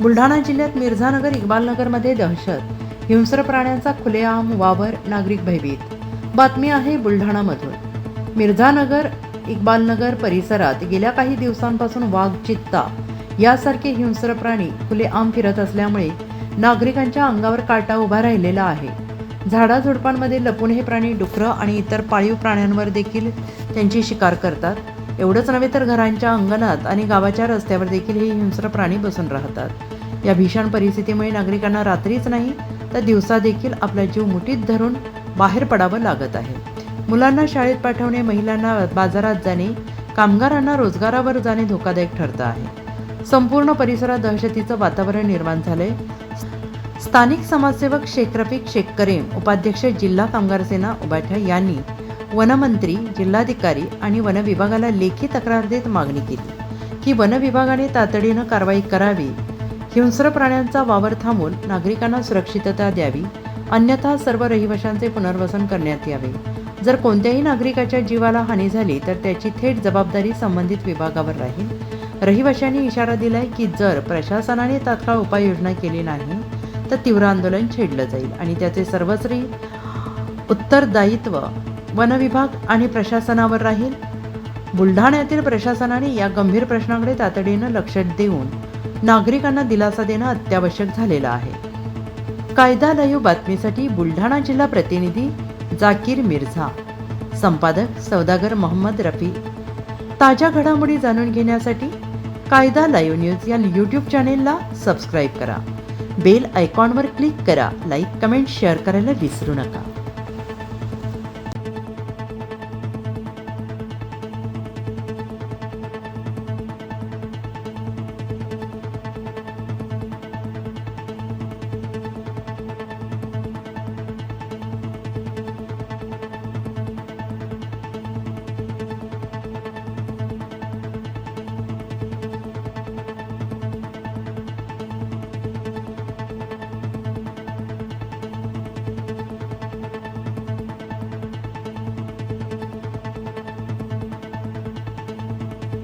बुलढाणा जिल्ह्यात मिर्झानगर इक्बालनगरमध्ये दहशत. हिंस्र प्राण्यांचा खुलेआम वावर नागरिक भयभीत. बातमी आहे बुलढाणामधून. मिर्झानगर इक्बालनगर परिसरात गेल्या काही दिवसांपासून वाघ चित्ता. यासारखे हिंस्र प्राणी खुलेआम फिरत असल्यामुळे नागरिकांच्या अंगावर काटा उभा राहिलेला आहे. झाडाझुडपांमध्ये लपून हे प्राणी डुकरं आणि इतर पाळीव प्राण्यांवर देखील त्यांची शिकार करतात. एवढंच नव्हे तर घरांच्या अंगणात आणि गावाच्या रस्त्यावर देखील हे हिंस्र प्राणी बसून राहतात. या भीषण परिस्थितीमुळे नागरिकांना रात्रीच नाही तर दिवसा देखील आपला जीव मुठीत धरून बाहेर पडावं लागत आहे. मुलांना शाळेत पाठवणे महिलांना बाजारात जाणे कामगारांना रोजगारावर जाणे धोकादायक ठरतं आहे. संपूर्ण परिसरात दहशतीचं वातावरण निर्माण झालंय. स्थानिक समाजसेवक शेख रफिक उपाध्यक्ष जिल्हा कामगार सेना उबाठा यांनी वनमंत्री जिल्हाधिकारी आणि वन विभागाला लेखी तक्रार देत मागणी केली. की वनविभागाने तातडीनं कारवाई करावी हिंस्र प्राण्यांचा वावर थांबून नागरिकांना सुरक्षितता द्यावी अन्यथा सर्व रहिवाशांचे पुनर्वसन करण्यात यावे. जर कोणत्याही नागरिकाच्या जीवाला हानी झाली तर त्याची थेट जबाबदारी संबंधित विभागावर राहील. रहिवाशांनी इशारा दिलाय की जर प्रशासनाने तात्काळ उपाययोजना केली नाही तर तीव्र आंदोलन छेडलं जाईल आणि त्याचे सर्वस्वी उत्तरदायित्व वन विभाग आणि प्रशासनावर राहील. बुलढाण्यातील प्रशासनाने या गंभीर प्रश्नाकडे तातडीनं लक्ष देऊन नागरिकांना दिलासा देणं अत्यावश्यक झालेलं आहे. कायदा लाईव्ह बातमीसाठी बुलढाणा जिल्हा प्रतिनिधी जाकीर मिर्झा. संपादक सौदागर मोहम्मद रफी. ताज्या घडामोडी जाणून घेण्यासाठी कायदा लाईव्ह न्यूज या यूट्यूब चॅनेलला सबस्क्राईब करा. बेल आयकॉनवर क्लिक करा. लाईक कमेंट शेअर करायला विसरू नका.